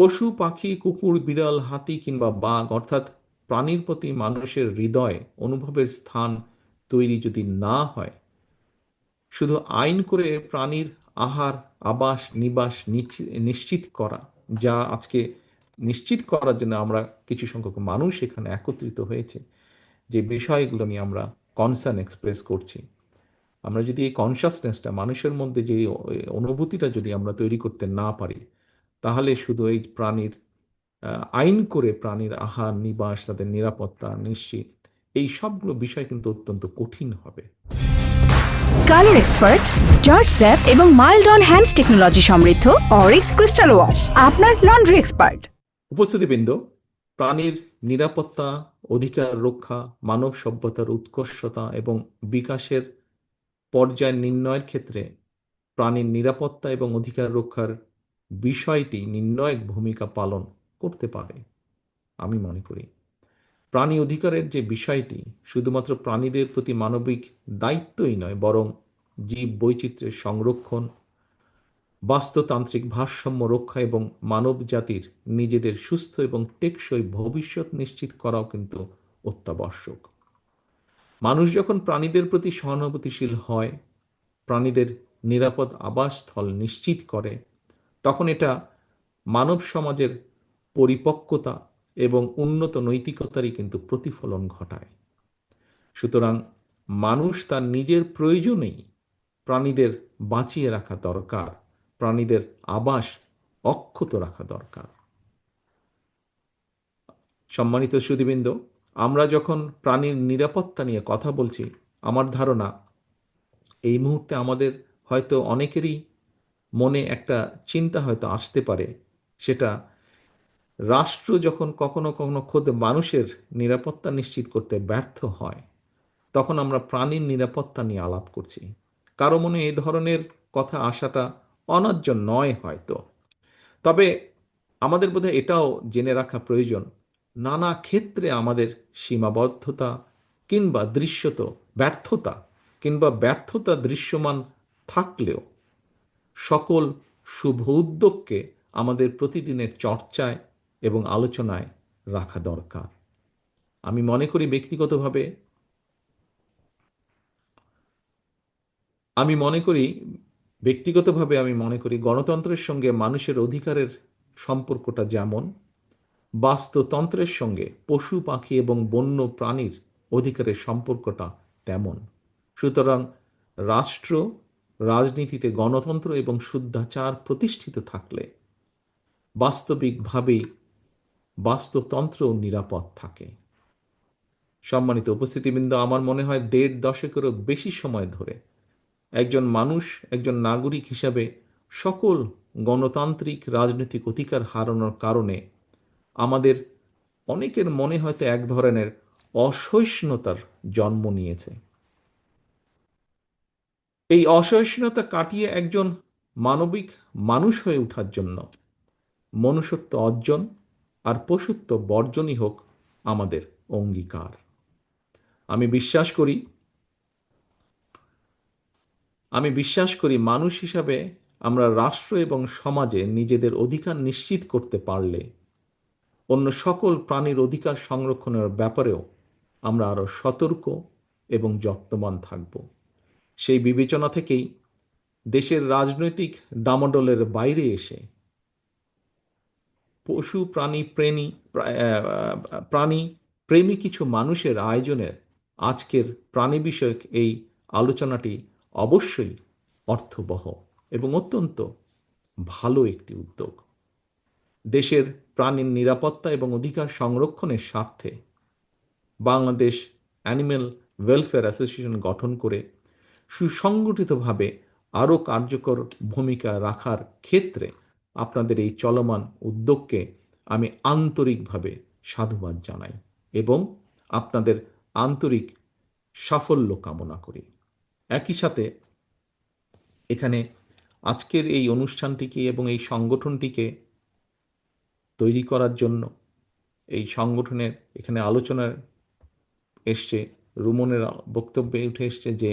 পশু, পাখি, কুকুর, বিড়াল, হাতি কিংবা বাঘ, অর্থাৎ প্রাণীর প্রতি মানুষের হৃদয়, অনুভবের স্থান তৈরি যদি না হয়, শুধু আইন করে প্রাণীর আহার, আবাস, নিবাস নিশ্চিত করা, যা আজকে নিশ্চিত করার জন্য আমরা কিছু সংখ্যক মানুষ এখানে একত্রিত হয়েছে, যে বিষয়গুলো নিয়ে আমরা কনসার্ন এক্সপ্রেস করছি। আমরা যদি এই কনসাসনেসটা মানুষের মধ্যে যে অনুভূতিটা যদি আমরা তৈরি করতে না পারি তাহলে শুধু এই প্রাণীর আইন করে প্রাণীর আহার নিবাস তাদের নিরাপত্তা নিশ্চিত এই সবগুলো বিষয় কিন্তু অত্যন্ত কঠিন হবে। কালার এক্সপার্ট জর্জ স্যাপ এবং মাইল্ড অন হ্যান্ডস টেকনোলজি সমৃদ্ধ অরিক্স ক্রিস্টাল ওয়াশ আপনার লন্ড্রি এক্সপার্ট। উপস্থিতিবৃন্দ প্রাণীর নিরাপত্তা অধিকার রক্ষা মানব সভ্যতার উৎকর্ষতা এবং বিকাশের পর্যায় নির্ণয়ের ক্ষেত্রে প্রাণীর নিরাপত্তা এবং অধিকার রক্ষার বিষয়টি নির্ণায়ক ভূমিকা পালন করতে পারে, আমি মনে করি। প্রাণী অধিকারের যে বিষয়টি শুধুমাত্র প্রাণীদের প্রতি মানবিক দায়িত্বই নয়, বরং জীব বৈচিত্র্যের সংরক্ষণ, বাস্তুতান্ত্রিক ভারসাম্য রক্ষা এবং মানব জাতির নিজেদের সুস্থ এবং টেকসই ভবিষ্যৎ নিশ্চিত করাও কিন্তু অত্যাবশ্যক। মানুষ যখন প্রাণীদের প্রতি সহানুভূতিশীল হয়, প্রাণীদের নিরাপদ আবাসস্থল নিশ্চিত করে তখন এটা মানব সমাজের পরিপক্কতা এবং উন্নত নৈতিকতারই কিন্তু প্রতিফলন ঘটায়। সুতরাং মানুষ তার নিজের প্রয়োজনেই প্রাণীদের বাঁচিয়ে রাখা দরকার, প্রাণীদের আবাস অক্ষত রাখা দরকার। সম্মানিত সুদীবৃন্দ, আমরা যখন প্রাণীর নিরাপত্তা নিয়ে কথা বলছি, আমার ধারণা এই মুহূর্তে আমাদের হয়তো অনেকেরই মনে একটা চিন্তা হয়তো আসতে পারে। সেটা রাষ্ট্র যখন কখনো কখনো খোদ মানুষের নিরাপত্তা নিশ্চিত করতে ব্যর্থ হয়, তখন আমরা প্রাণীর নিরাপত্তা নিয়ে আলাপ করছি। কারও মনে এই ধরনের কথা আসাটা অনার্য নয় হয়তো। তবে আমাদের বোধহয় এটাও জেনে রাখা প্রয়োজন, নানা ক্ষেত্রে আমাদের সীমাবদ্ধতা কিংবা দৃশ্যত ব্যর্থতা কিংবা ব্যর্থতা দৃশ্যমান থাকলেও সকল শুভ উদ্যোগকে আমাদের প্রতিদিনের চর্চায় এবং আলোচনায় রাখা দরকার। আমি মনে করি ব্যক্তিগতভাবে, আমি মনে করি, ব্যক্তিগতভাবে আমি মনে করি গণতন্ত্রের সঙ্গে মানুষের অধিকারের সম্পর্কটা যেমন, বাস্তুতন্ত্রের সঙ্গে পশু, পাখি এবং বন্য প্রাণীর অধিকারের সম্পর্কটা তেমন। সুতরাং রাষ্ট্র রাজনীতিতে গণতন্ত্র এবং শুদ্ধাচার প্রতিষ্ঠিত থাকলে বাস্তবিকভাবে বাস্তুতন্ত্র নিরাপদ থাকে। সম্মানিত উপস্থিতিবৃন্দ, আমার মনে হয় দেড় দশকেরও বেশি সময় ধরে একজন মানুষ, একজন নাগরিক হিসাবে সকল গণতান্ত্রিক রাজনৈতিক অধিকার হারানোর কারণে আমাদের অনেকের মনে হয়তো এক ধরনের অসহিষ্ণুতার জন্ম নিয়েছে। এই অসহিষ্ণুতা কাটিয়ে একজন মানবিক মানুষ হয়ে ওঠার জন্য মনুষ্যত্ব অর্জন আর পশুত্ব বর্জনই হোক আমাদের অঙ্গীকার। আমি বিশ্বাস করি, আমি বিশ্বাস করি মানুষ হিসাবে আমরা রাষ্ট্র এবং সমাজে নিজেদের অধিকার নিশ্চিত করতে পারলে অন্য সকল প্রাণীর অধিকার সংরক্ষণের ব্যাপারেও আমরা আরও সতর্ক এবং যত্নবান থাকব। সেই বিবেচনা থেকেই দেশের রাজনৈতিক ডামাডোলের বাইরে এসে পশু প্রাণী প্রেমী প্রাণী প্রেমী কিছু মানুষের আয়োজনের আজকের প্রাণী বিষয়ক এই আলোচনাটি অবশ্যই অর্থবহ এবং অত্যন্ত ভালো একটি উদ্যোগ। দেশের প্রাণীর নিরাপত্তা এবং অধিকার সংরক্ষণের স্বার্থে বাংলাদেশ অ্যানিম্যাল ওয়েলফেয়ার অ্যাসোসিয়েশন গঠন করে সুসংগঠিতভাবে আরও কার্যকর ভূমিকা রাখার ক্ষেত্রে আপনাদের এই চলমান উদ্যোগকে আমি আন্তরিকভাবে সাধুবাদ জানাই এবং আপনাদের আন্তরিক সাফল্য কামনা করি। একই সাথে এখানে আজকের এই অনুষ্ঠানটিকে এবং এই সংগঠনটিকে তৈরি করার জন্য এই সংগঠনের এখানে আলোচনার এসছে, রুমনের বক্তব্যে উঠে এসছে যে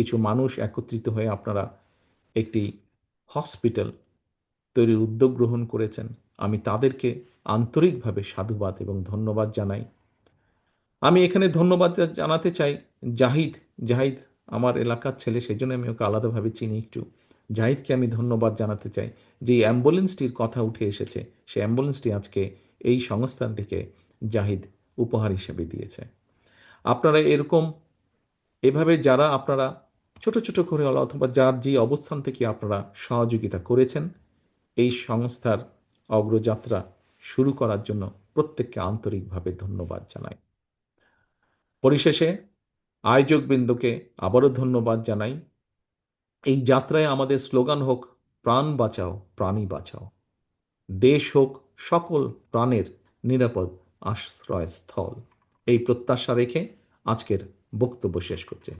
কিছু মানুষ একত্রিত হয়ে আপনারা একটি হসপিটাল তৈরির উদ্যোগ গ্রহণ করেছেন। আমি তাদেরকে আন্তরিকভাবে সাধুবাদ এবং ধন্যবাদ জানাই। আমি এখানে ধন্যবাদ জানাতে চাই জাহিদ। জাহিদ আমার এলাকার ছেলে সেই জন্য আমি ওকে আলাদাভাবে চিনি একটু। জাহিদকে আমি ধন্যবাদ জানাতে চাই যে অ্যাম্বুলেন্সটির কথা উঠে এসেছে। সেই অ্যাম্বুলেন্সটি আজকে এই সংস্থানটিকে জাহিদ উপহার হিসেবে দিয়েছে। আপনারা এরকম, এভাবে যারা আপনারা ছোট ছোট করে অথবা যার যে অবস্থান থেকে আপনারা সহযোগিতা করেছেন, এই সংস্থার অগ্রযাত্রা শুরু করার জন্য প্রত্যেককে আন্তরিকভাবে ধন্যবাদ জানাই। পরিশেষে আয়োজকবৃন্দকে আবারও ধন্যবাদ জানাই। এই যাত্রায় আমাদের স্লোগান হোক, প্রাণ বাঁচাও, প্রাণী বাঁচাও। দেশ হোক, সকল প্রাণের নিরাপদ আশ্রয়স্থল। এই প্রত্যাশা রেখে আজকের বক্তব্য শেষ করছে।